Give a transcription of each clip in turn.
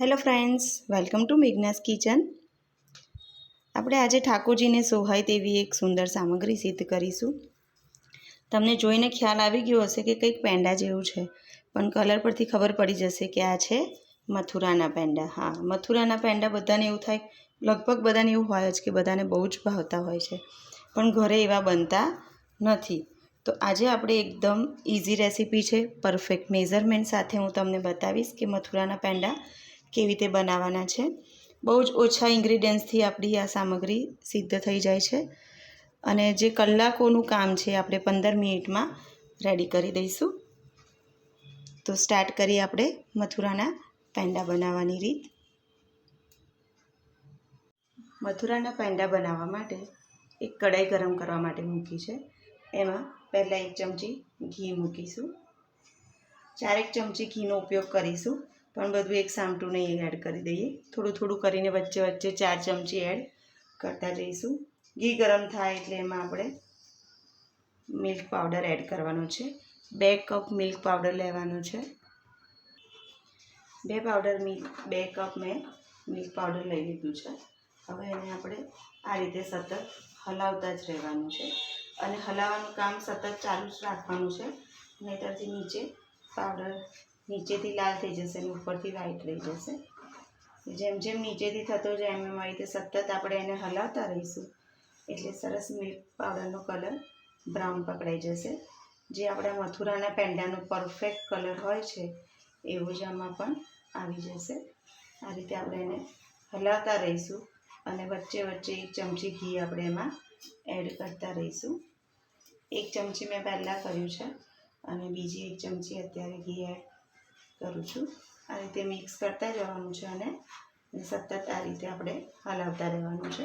Hello friends, welcome to Meghna's kitchen. આપણે આજે ઠાકોરજીને સોહાય તેવી એક સુંદર સામગ્રી સિદ્ધ કરીશું. તમને જોઈને ખ્યાલ આવી ગયો હશે કે કંઈક પેંડા જેવું છે, પણ કલર પરથી ખબર પડી જશે કે આ છે મથુરાના પેંડા. હા, મથુરાના પેંડા બધાને એવું થાય, લગભગ બધાને એવું હોય જ કે બધાને બહુ જ ભાવતા હોય છે, પણ ઘરે એવા બનતા નથી. તો આજે આપણે એકદમ ઇઝી રેસીપી છે પરફેક્ટ મેઝરમેન્ટ સાથે હું તમને બતાવીશ કે મથુરાના પેંડા કેવી રીતે બનાવવાના છે. બહુ જ ઓછા ઇન્ગ્રીડિયન્ટ્સથી આપણી આ સામગ્રી સિદ્ધ થઈ જાય છે. અને જે કલાકોનું કામ છે આપણે પંદર મિનિટમાં રેડી કરી દઈશું. તો સ્ટાર્ટ કરીએ આપણે મથુરાના પેંડા બનાવવાની રીત. મથુરાના પેંડા બનાવવા માટે એક કઢાઈ ગરમ કરવા માટે મૂકી છે. એમાં પહેલાં એક ચમચી ઘી મૂકીશું. ચારેક ચમચી ઘીનો ઉપયોગ કરીશું. પણ બધું એક સામટું નહીં એડ કરી દઈએ. થોડું થોડું કરીને વચ્ચે વચ્ચે ચાર ચમચી એડ કરતા જઈશું. ઘી ગરમ થાય એટલે એમાં આપણે મિલ્ક પાવડર એડ કરવાનો છે. બે કપ મિલ્ક પાવડર લેવાનો છે. બે પાવડર મિલ્ક બે કપ મેં મિલ્ક પાવડર લઈ લીધું છે. હવે એને આપણે આ રીતે સતત હલાવતા જ રહેવાનું છે. અને હલાવવાનું કામ સતત ચાલુ જ રાખવાનું છે. નહીતરથી નીચે પાવડર નીચેથી લાલ થઈ જશે અને ઉપરથી વ્હાઈટ રહી જશે. જેમ જેમ નીચેથી થતો જાય એમ એમ રીતે સતત આપણે એને હલાવતા રહીશું. એટલે સરસ મિલ્ક પાવડરનો કલર બ્રાઉન પકડાઈ જશે. જે આપણા મથુરાના પેંડાનો પરફેક્ટ કલર હોય છે, એવું જ આમાં પણ આવી જશે. આ રીતે આપણે એને હલાવતા રહીશું અને વચ્ચે વચ્ચે એક ચમચી ઘી આપણે એમાં એડ કરતા રહીશું. એક ચમચી મેં પહેલાં કર્યું છે અને બીજી એક ચમચી અત્યારે ઘી એડ કરું છું. આ રીતે મિક્સ કરતા જવાનું છે અને સતત આ રીતે આપણે હલાવતા રહેવાનું છે.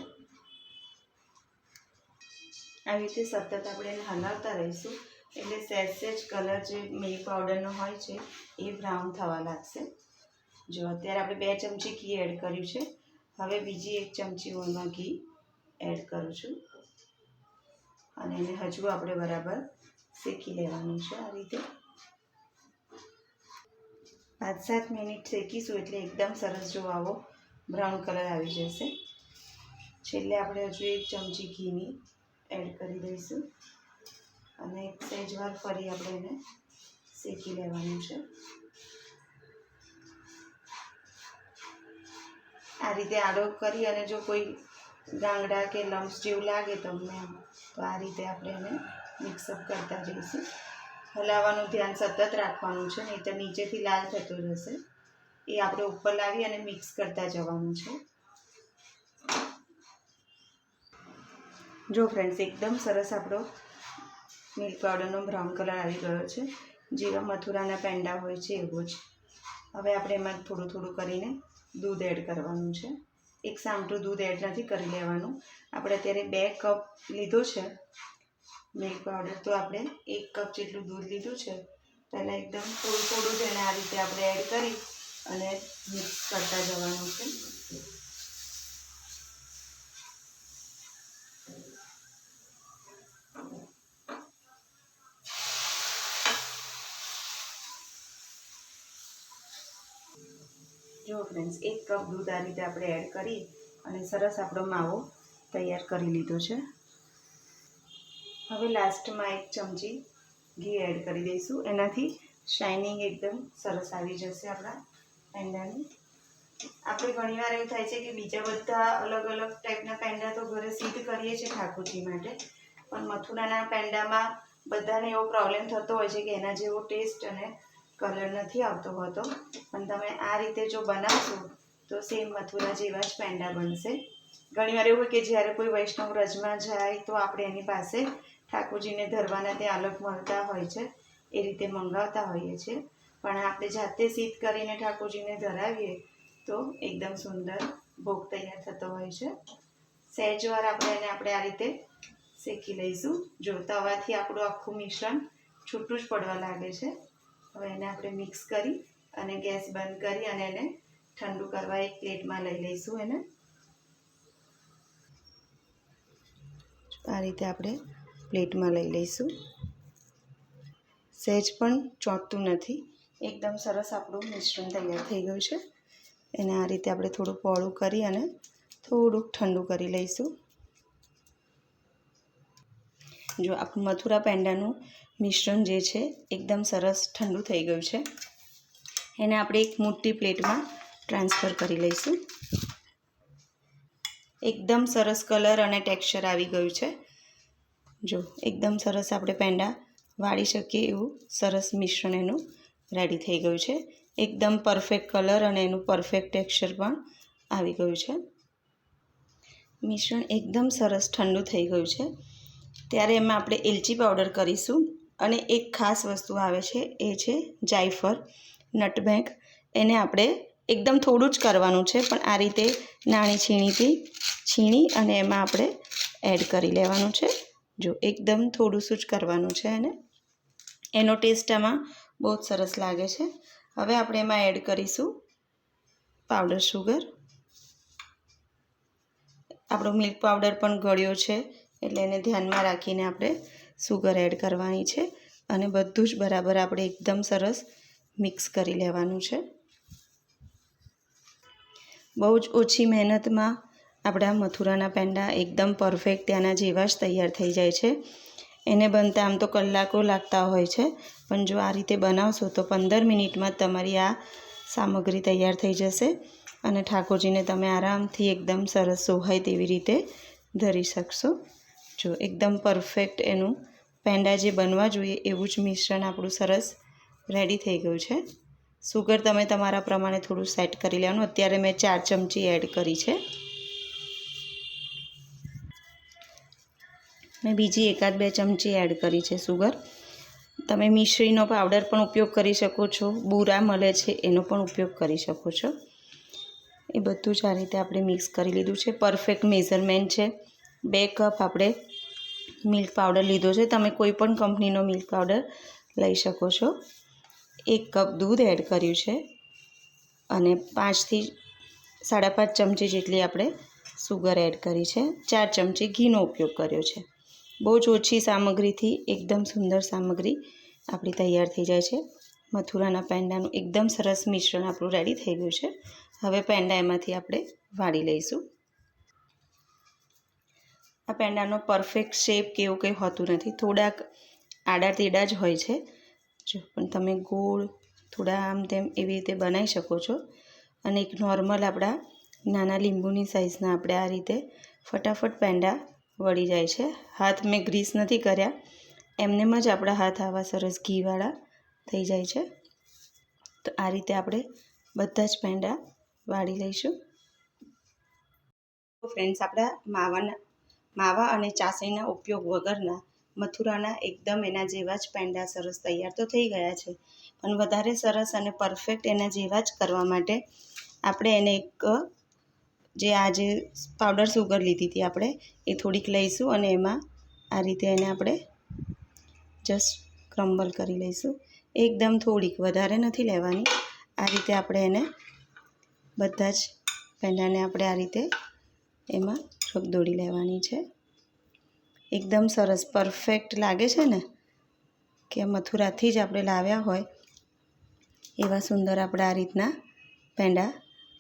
આવી રીતે સતત આપણે એને હલાવતા રહીશું. એટલે સહેજ સહેજ કલર જે મિલ્ક પાવડરનો હોય છે, એ બ્રાઉન થવા લાગશે. જો અત્યારે આપણે બે ચમચી ઘી એડ કર્યું છે. હવે બીજી એક ચમચી હું ઘી એડ કરું છું. અને એને હજુ આપણે બરાબર શેકી લેવાનું છે આ રીતે. પાંચ સાત મિનિટ શેકીશું એટલે એકદમ સરસ જો આવો બ્રાઉન કલર આવી જશે. છેલ્લે આપણે હજુ એક ચમચી ઘીની એડ કરી દઈશું. અને એક સહેજ વાર ફરી આપણે એને શેકી લેવાનું છે. આ રીતે આડો કરી અને જો કોઈ ગાંગડા કે લમ્સ જેવું લાગે તમને તો આ રીતે આપણે એને મિક્સઅપ કરતા જઈશું. હલાવવાનું ધ્યાન સતત રાખવાનું છે, નહીં તો નીચેથી લાલ થતો જશે એ આપણે ઉપર લાવી અને મિક્સ કરતા જવાનું છે. જો ફ્રેન્ડ્સ એકદમ સરસ આપણો મિલ્ક પાવડરનો બ્રાઉન કલર આવી ગયો છે. જેવા મથુરાના પેંડા હોય છે, એવો જ. હવે આપણે એમાં થોડું થોડું કરીને દૂધ એડ કરવાનું છે. એક સામટું દૂધ એડ નથી કરી લેવાનું. આપણે અત્યારે બે કપ લીધો છે. મિલ્ક પાવડર તો આપણે એક કપ જેટલું દૂધ લીધું છે. પહેલાં એકદમ થોડું થોડું જ આ રીતે આપણે એડ કરી અને મિક્સ કરતા જવાનું છે. જો ફ્રેન્ડ્સ એક કપ દૂધ આ રીતે આપણે એડ કરી અને સરસ આપણો માવો તૈયાર કરી લીધો છે. હવે લાસ્ટમાં એક ચમચી ઘી એડ કરી દઈશું. એનાથી શાઇનિંગ એકદમ સરસ આવી જશે આપણા પેંડાની. આપણે ઘણીવાર એવું થાય છે કે બીજા બધા અલગ અલગ ટાઈપના પેંડા તો ઘરે સિદ્ધ કરીએ છીએ ઠાકોરજી માટે, પણ મથુરાના પેંડામાં બધાને એવો પ્રોબ્લેમ થતો હોય છે કે એના જેવો ટેસ્ટ અને કલર નથી આવતો હોતો. પણ તમે આ રીતે જો બનાવશો તો સેમ મથુરા જેવા જ પેંડા બનશે. ઘણીવાર એવું હોય કે જ્યારે કોઈ વૈષ્ણવ રજમાં જાય તો આપણે એની પાસે ઠાકોરજીને ધરવાના ત્યાં અલગ મળતા હોય છે, એ રીતે મંગાવતા હોઈએ છીએ. પણ આપણે જાતે સિદ્ધ કરીને ઠાકોરજીને ધરાવીએ, તો એકદમ સુંદર ભોગ તૈયાર થતો હોય છે. સહેજવાર આપણે એને આપણે આ રીતે શેકી લઈશું. જો તવાથી આપણું આખું મિશ્રણ છૂટું જ પડવા લાગે છે. હવે એને આપણે મિક્સ કરી અને ગેસ બંધ કરી અને એને ઠંડુ કરવા એક પ્લેટમાં લઈ લઈશું એને. આ રીતે આપણે પ્લેટમાં લઈ લઈશું. સહેજ પણ ચોંટતું નથી. એકદમ સરસ આપણું મિશ્રણ તૈયાર થઈ ગયું છે. એને આ રીતે આપણે થોડું પોળું કરી અને થોડુંક ઠંડુ કરી લઈશું. જો આપણું મથુરા પેંડાનું મિશ્રણ જે છે, એકદમ સરસ ઠંડુ થઈ ગયું છે. એને આપણે એક મોટી પ્લેટમાં ટ્રાન્સફર કરી લઈશું. એકદમ સરસ કલર અને ટેક્સચર આવી ગયું છે. જો, એકદમ સરસ આપણે પેંડા વાળી શકીએ એવું સરસ મિશ્રણ એનું રેડી થઈ ગયું છે. એકદમ પરફેક્ટ કલર અને એનું પરફેક્ટ ટેક્સચર પણ આવી ગયું છે. મિશ્રણ એકદમ સરસ ઠંડુ થઈ ગયું છે. ત્યારે એમાં આપણે એલચી પાવડર કરીશું અને એક ખાસ વસ્તુ આવે છે, એ છે જાયફળ નટબેંક એને આપણે એકદમ થોડું જ કરવાનું છે, પણ આ રીતે નાની છીણીથી છીણી અને એમાં આપણે એડ કરી લેવાનું છે. જો એકદમ થોડું શું જ કરવાનું છે એને. એનો ટેસ્ટ આમાં બહુ જ સરસ લાગે છે. હવે આપણે એમાં એડ કરીશું પાવડર શુગર આપણો મિલ્ક પાવડર પણ ગળ્યો છે, એટલે એને ધ્યાનમાં રાખીને આપણે સુગર એડ કરવાની છે અને બધું જ બરાબર આપણે એકદમ સરસ મિક્સ કરી લેવાનું છે. બહુ જ ઓછી મહેનતમાં આપણા મથુરાના પેંડા એકદમ પરફેક્ટ ત્યાંના જેવા જ તૈયાર થઈ જાય છે. એને બનતા આમ તો કલાકો લાગતા હોય છે. પણ જો આ રીતે બનાવશો તો પંદર મિનિટમાં તમારી આ સામગ્રી તૈયાર થઈ જશે અને ઠાકોરજીને તમે આરામથી એકદમ સરસ સોહાય તેવી રીતે ધરી શકશો. જો એકદમ પરફેક્ટ એનું પેંડા જે બનવા જોઈએ એવું જ મિશ્રણ આપણું સરસ રેડી થઈ ગયું છે. સુગર તમે તમારા પ્રમાણે થોડું સેટ કરી લેવાનું. અત્યારે મેં ચાર ચમચી એડ કરી છે. મેં બીજી એકાદ બે ચમચી એડ કરી છે સુગર તમે મિશ્રીનો પાવડર પણ ઉપયોગ કરી શકો છો. બુરા મળે છે, એનો પણ ઉપયોગ કરી શકો છો. એ બધું જ આ રીતે આપણે મિક્સ કરી લીધું છે. પરફેક્ટ મેઝરમેન્ટ છે. બે કપ આપણે મિલ્ક પાવડર લીધો છે. તમે કોઈ પણ કંપનીનો મિલ્ક પાવડર લઈ શકો છો. એક કપ દૂધ એડ કર્યું છે. અને પાંચથી સાડા પાંચ ચમચી જેટલી આપણે સુગર એડ કરી છે. ચાર ચમચી ઘીનો ઉપયોગ કર્યો છે. બહુ જ ઓછી સામગ્રીથી એકદમ સુંદર સામગ્રી આપણી તૈયાર થઈ જાય છે. મથુરાના પેંડાનું એકદમ સરસ મિશ્રણ આપણું રેડી થઈ ગયું છે. હવે પેંડા એમાંથી આપણે વાળી લઈશું. આ પેંડાનો પરફેક્ટ શેપ કે એવું કંઈ હોતું નથી. થોડાક આડા તેડા જ હોય છે. જો, પણ તમે ગોળ, થોડા આમ તેમ એવી રીતે બનાવી શકો છો. અને એક નોર્મલ આપણા નાના લીંબુની સાઇઝના આપણે આ રીતે ફટાફટ પેંડા વળી જાય છે. હાથ મેં ગ્રીસ નથી કર્યા. એમનેમ જ આપણા હાથ આવા સરસ ઘીવાળા થઈ જાય છે. તો આ રીતે આપણે બધા જ પેંડા વાળી લઈશું. ફ્રેન્ડ્સ આપણા માવાના, માવા અને ચાસણીના ઉપયોગ વગરના મથુરાના એકદમ એના જેવા જ પેંડા સરસ તૈયાર તો થઈ ગયા છે. પણ વધારે સરસ અને પરફેક્ટ એના જેવા જ કરવા માટે આપણે એને એક જે આ જે પાવડર સુગર લીધી હતી આપણે, એ થોડીક લઈશું અને એમાં આ રીતે એને આપણે જસ્ટ ક્રમ્બલ કરી લઈશું. એકદમ થોડીક, વધારે નથી લેવાની. આ રીતે આપણે એને બધા જ પેંડાને આપણે આ રીતે એમાં રગદોડી લેવાની છે. એકદમ સરસ પરફેક્ટ લાગે છે ને કે મથુરાથી જ આપણે લાવ્યા હોય, એવા સુંદર આપણે આ રીતના પેંડા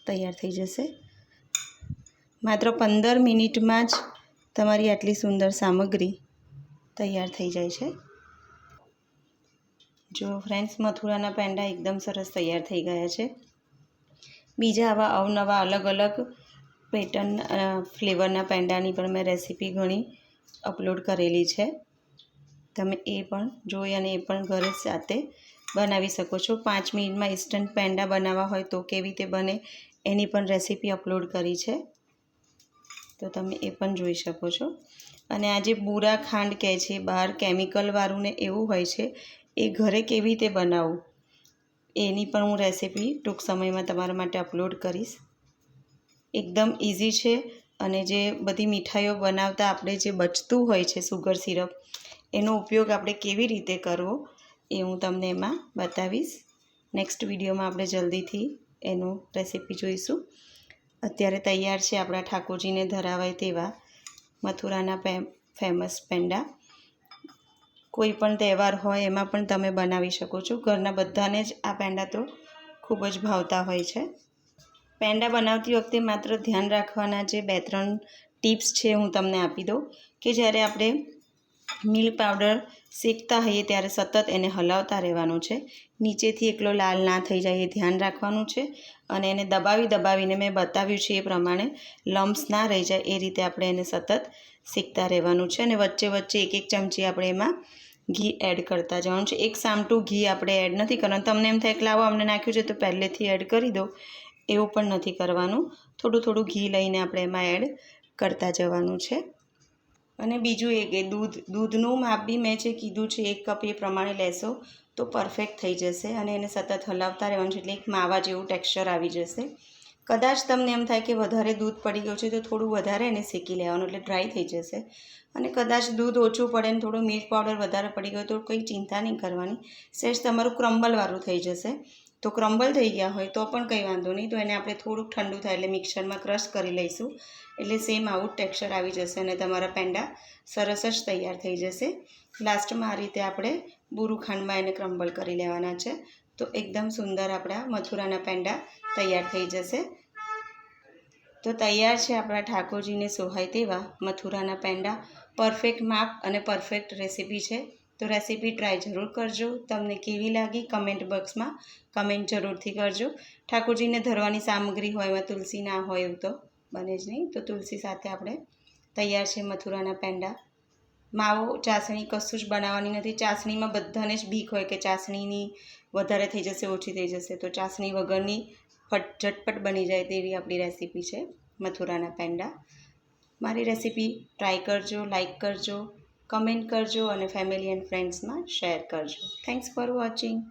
તૈયાર થઈ જશે. માત્ર પંદર મિનિટમાં જ તમારી આટલી સુંદર સામગ્રી તૈયાર થઈ જાય છે. જો ફ્રેન્ડ્સ, મથુરાના પેંડા એકદમ સરસ તૈયાર થઈ ગયા છે. બીજા આવા અવનવા અલગ અલગ પેટર્ન ફ્લેવરના પેંડાની પણ મેં રેસીપી ઘણી અપલોડ કરેલી છે. તમે એ પણ જોઈ અને એ પણ ઘરે સાથે બનાવી શકો છો. પાંચ મિનિટમાં ઇન્સ્ટન્ટ પેંડા બનાવવા હોય તો કેવી રીતે બને એની પણ રેસીપી અપલોડ કરી છે. તો તમે એ પણ જોઈ શકો છો. અને આ જે બુરા ખાંડ કહે છે, બહાર કેમિકલવાળું ને એવું હોય છે, એ ઘરે કેવી રીતે બનાવવું એની પણ હું રેસીપી ટૂંક સમયમાં તમારા માટે અપલોડ કરીશ. એકદમ ઇઝી છે અને જે બધી મીઠાઈઓ બનાવતા આપણે જે બચતું હોય છે સુગર સિરપ એનો ઉપયોગ આપણે કેવી રીતે કરવો એ હું તમને એમાં બતાવીશ. નેક્સ્ટ વિડીયોમાં આપણે જલ્દીથી એનું રેસીપી જોઈશું. અત્યારે તૈયાર છે આપણા ઠાકોરજીને ધરાવાય તેવા મથુરાના ફેમસ પેંડા. કોઈ પણ તહેવાર હોય એમાં પણ તમે બનાવી શકો છો. ઘરના બધાને જ આ પેંડા તો ખૂબ જ ભાવતા હોય છે. પેંડા બનાવતી વખતે માત્ર ધ્યાન રાખવાના જે બે ત્રણ ટિપ્સ છે હું તમને આપી દઉં કે જ્યારે આપણે મિલ્ક પાવડર શેકતા હોઈએ ત્યારે સતત એને હલાવતા રહેવાનું છે. નીચેથી એકલો લાલ ના થઈ જાય એ ધ્યાન રાખવાનું છે. અને એને દબાવી દબાવીને મેં બતાવ્યું છે એ પ્રમાણે લમ્સ ના રહી જાય એ રીતે આપણે એને સતત શીખતા રહેવાનું છે અને વચ્ચે વચ્ચે એક એક ચમચી આપણે એમાં ઘી એડ કરતા જવાનું છે. એક સામટું ઘી આપણે એડ નથી કરવાનું. તમને એમ થાય કે લાવો, અમને નાખ્યું છે તો પહેલેથી એડ કરી દો. એવું પણ નથી કરવાનું. થોડું થોડું ઘી લઈને આપણે એમાં એડ કરતા જવાનું છે. અને બીજું એ કે દૂધ, દૂધનું માપ બી મેં જે કીધું છે, એક કપ એ પ્રમાણે લેશો. તો પરફેક્ટ થઈ જશે અને એને સતત હલાવતા રહેવાનું છે. એટલે એક માવા જેવું ટેક્સચર આવી જશે. કદાચ તમને એમ થાય કે વધારે દૂધ પડી ગયું છે તો થોડું વધારે એને શેકી લેવાનું, એટલે ડ્રાય થઈ જશે. અને કદાચ દૂધ ઓછું પડે ને થોડું મિલ્ક પાવડર વધારે પડી ગયો તો કંઈ ચિંતા નહીં કરવાની. સેજ તમારું ક્રમ્બલવાળું થઈ જશે. તો ક્રમ્બલ થઈ ગયા હોય તો પણ કંઈ વાંધો નહીં. તો એને આપણે થોડુંક ઠંડુ થાય એટલે મિક્સરમાં ક્રશ કરી લઈશું. એટલે સેમ આવું ટેક્સચર આવી જશે અને તમારા પેંડા સરસ જ તૈયાર થઈ જશે. લાસ્ટમાં આ રીતે આપણે બુરું ખાંડમાં એને ક્રમ્બલ કરી લેવાના છે. તો એકદમ સુંદર આપણા મથુરાના પેંડા તૈયાર થઈ જશે. તો તૈયાર છે આપણા ઠાકોરજીને સોહાય તેવા મથુરાના પેંડા. પરફેક્ટ માપ અને પરફેક્ટ રેસીપી છે. તો રેસીપી ટ્રાય જરૂર કરજો. તમને કેવી લાગી કમેન્ટ બોક્સમાં કમેન્ટ જરૂરથી કરજો. ઠાકોરજીને ધરવાની સામગ્રી હોય એમાં તુલસી ના હોય એવું તો બને જ નહીં. તો તુલસી સાથે આપણે તૈયાર છે મથુરાના પેંડા. માવો ચાસણી કશું જ બનાવવાની નથી. ચાસણીમાં બધાને જ બીક હોય કે ચાસણીની વધારે થઈ જશે, ઓછી થઈ જશે. તો ચાસણી વગરની ફટ ઝટપટ બની જાય તેવી આપણી રેસીપી છે મથુરાના પેંડા. મારી રેસીપી ટ્રાય કરજો લાઇક કરજો, કમેન્ટ કરજો અને ફેમિલી એન્ડ ફ્રેન્ડ્સમાં શેર કરજો. Thanks for watching.